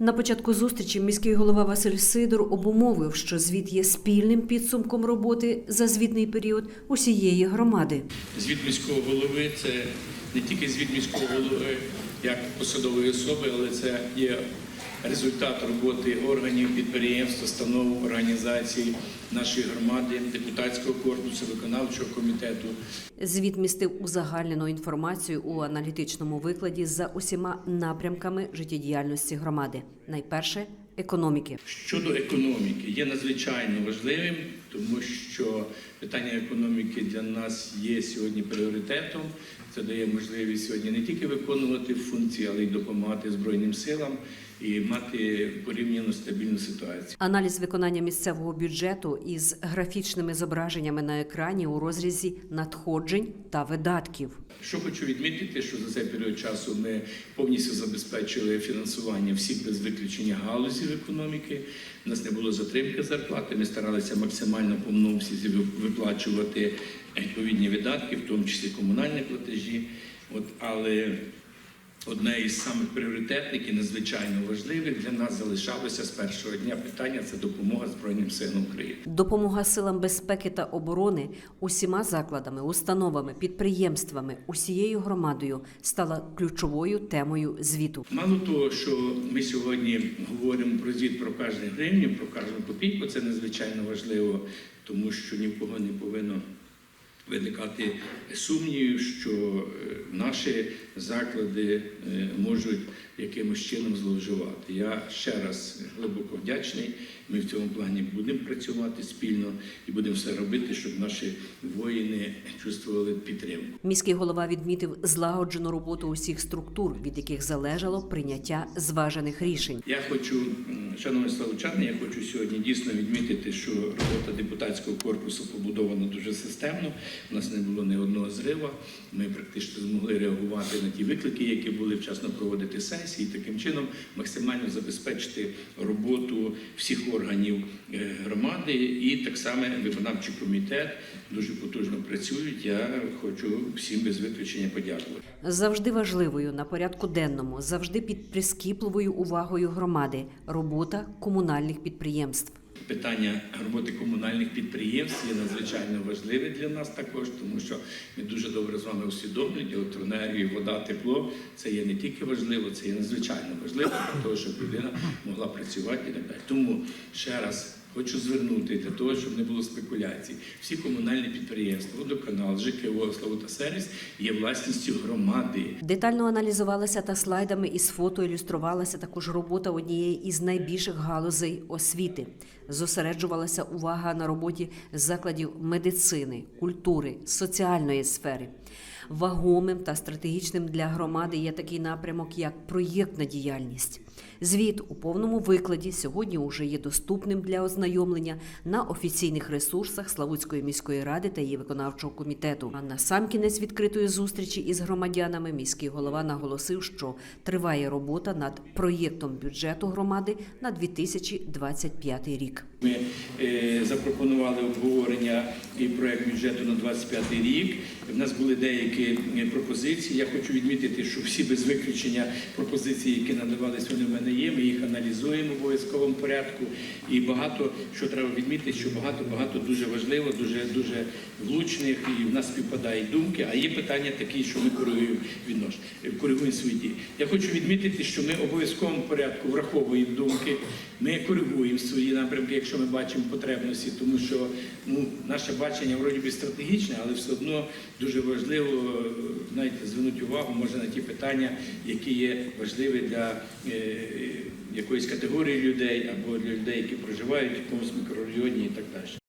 На початку зустрічі міський голова Василь Сидор обумовив, що звіт є спільним підсумком роботи за звітний період усієї громади. Звіт міського голови це не тільки звіт міського голови як посадової особи, але це є результат роботи органів, підприємств, установ, організацій нашої громади, депутатського корпусу, виконавчого комітету. Звіт містив узагальнену інформацію у аналітичному викладі за усіма напрямками життєдіяльності громади. Найперше економіки. Щодо економіки, є надзвичайно важливим, тому що питання економіки для нас є сьогодні пріоритетом. Це дає можливість сьогодні не тільки виконувати функції, але й допомагати Збройним силам і мати порівняно стабільну ситуацію. Аналіз виконання місцевого бюджету із графічними зображеннями на екрані у розрізі надходжень та видатків. Що хочу відмітити, що за цей період часу ми повністю забезпечили фінансування всіх без виключення галузів економіки. У нас не було затримки зарплати. Ми старалися максимально по всі виплачувати відповідні видатки, в тому числі комунальні платежі. От, але одне із самих пріоритетних і надзвичайно важливих для нас залишалося з першого дня питання це допомога Збройним силам України. Допомога силам безпеки та оборони усіма закладами, установами, підприємствами, усією громадою стала ключовою темою звіту. Мало того, що ми сьогодні говоримо про звіт про кожну гривню, про кожну копійку, це надзвичайно важливо, тому що ні в кого не повинно виникати сумнівів, що е, наші заклади е, можуть якимось чином зловживати. Я ще раз глибоко вдячний. Ми в цьому плані будемо працювати спільно і будемо все робити, щоб наші воїни чувствували підтримку. Міський голова відмітив злагоджену роботу усіх структур, від яких залежало прийняття зважених рішень. Я хочу, шановні славучани, я хочу сьогодні дійсно відмітити, що робота депутатського корпусу побудована дуже системно. У нас не було ні одного зрива. Ми практично змогли реагувати на ті виклики, які були вчасно проводити сесії, і таким чином максимально забезпечити роботу всіх органів е, громади. І так само виконавчий комітет дуже потужно працюють. Я хочу всім без виключення подякувати. Завжди важливою на порядку денному, завжди під прискіпливою увагою громади робота комунальних підприємств. Питання роботи комунальних підприємств є надзвичайно важливе для нас також, тому що ми дуже добре з вами усвідомлюємо електроенергію, вода, тепло. Це є не тільки важливо, це є надзвичайно важливо для того, щоб людина могла працювати і так далі. Тому ще раз. Хочу звернути для того, щоб не було спекуляцій. Всі комунальні підприємства, водоканал, ЖКО, слово та сервіс є власністю громади. Детально аналізувалася та слайдами із фото ілюструвалася також робота однієї із найбільших галузей освіти. Зосереджувалася увага на роботі закладів медицини, культури, соціальної сфери. Вагомим та стратегічним для громади є такий напрямок, як проєктна діяльність. Звіт у повному викладі сьогодні уже є доступним для ознайомлення на офіційних ресурсах Славутської міської ради та її виконавчого комітету. А на сам кінець відкритої зустрічі із громадянами міський голова наголосив, що триває робота над проєктом бюджету громади на 2025 рік. Ми е, запропонували обговорення і проект бюджету на 25 рік. В нас були деякі е, пропозиції. Я хочу відмітити, що всі без виключення пропозиції, які надавались, вони в мене є. Ми їх аналізуємо в обов'язковому порядку. І багато що треба відмітити, що багато багато дуже важливо, дуже дуже влучних, і в нас співпадають думки. А є питання такі, що ми коригуємо віднош, коригуємо свої дії. Я хочу відмітити, що ми в обов'язковому порядку враховуємо думки. Ми коригуємо свої напрямки, якщо ми бачимо потребності, тому що ну, наше бачення вроді би стратегічне, але все одно дуже важливо знаєте, звернути увагу може на ті питання, які є важливі для е, якоїсь категорії людей або для людей, які проживають в якомусь мікрорайоні і так далі.